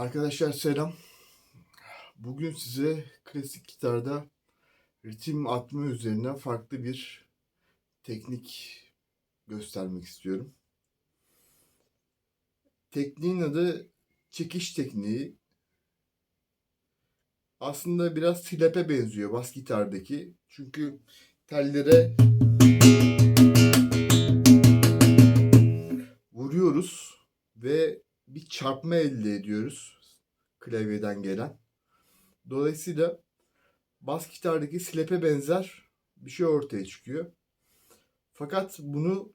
Arkadaşlar selam. Bugün size klasik gitarda ritim atma üzerine farklı bir teknik göstermek istiyorum. Tekniğin adı çekiş tekniği. Aslında biraz silepe benziyor bas gitardaki. Çünkü tellere vuruyoruz ve bir çarpma elde ediyoruz klavyeden gelen. Dolayısıyla bas gitardaki slap'e benzer bir şey ortaya çıkıyor. Fakat bunu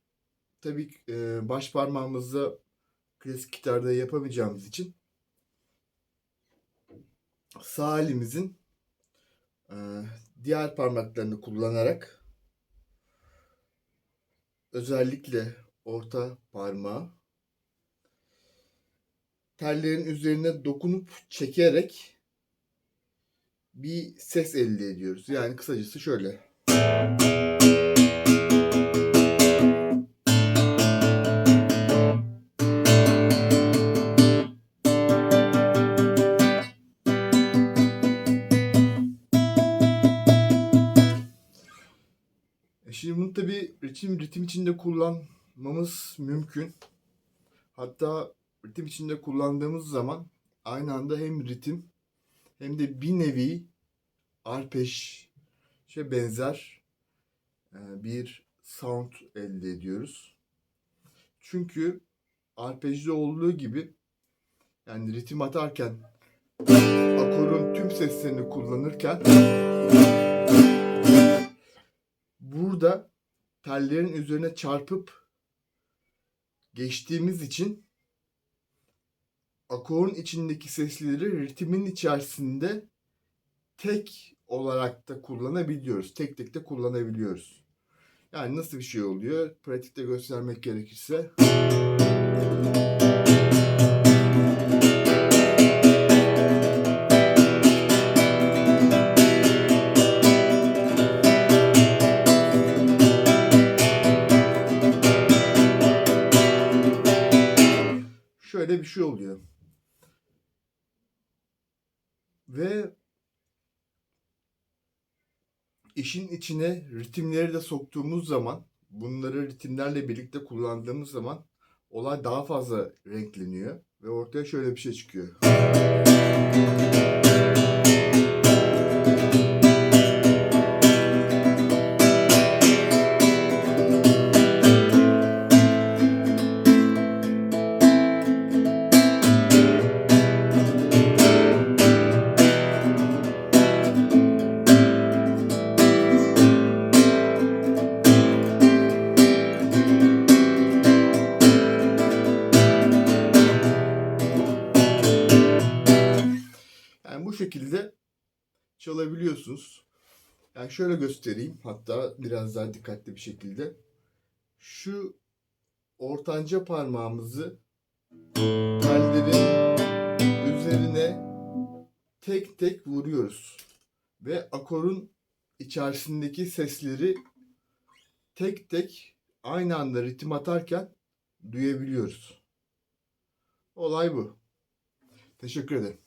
tabii e, baş parmağımızla klasik gitarda yapamayacağımız için sağ elimizin e, diğer parmaklarını kullanarak özellikle orta parmağı tellerin üzerine dokunup çekerek bir ses elde ediyoruz. Yani kısacası şöyle. E Şimdi bunu tabii ritim, ritim içinde kullanmamız mümkün. Hatta ritim içinde kullandığımız zaman aynı anda hem ritim hem de bir nevi arpej'e benzer e, bir sound elde ediyoruz. Çünkü arpejde olduğu gibi yani ritim atarken akorun tüm seslerini kullanırken burada tellerin üzerine çarpıp geçtiğimiz için akorun içindeki sesleri ritmin içerisinde tek olarak da kullanabiliyoruz. Tek tek de kullanabiliyoruz. Yani nasıl bir şey oluyor? Pratikte göstermek gerekirse. Şöyle bir şey oluyor. Ve işin içine ritimleri de soktuğumuz zaman, bunları ritimlerle birlikte kullandığımız zaman olay daha fazla renkleniyor ve ortaya şöyle bir şey çıkıyor. Şekilde çalabiliyorsunuz. Yani şöyle göstereyim hatta biraz daha dikkatli bir şekilde. Şu ortanca parmağımızı tellerin üzerine tek tek vuruyoruz. Ve akorun içerisindeki sesleri tek tek aynı anda ritim atarken duyabiliyoruz. Olay bu. Teşekkür ederim.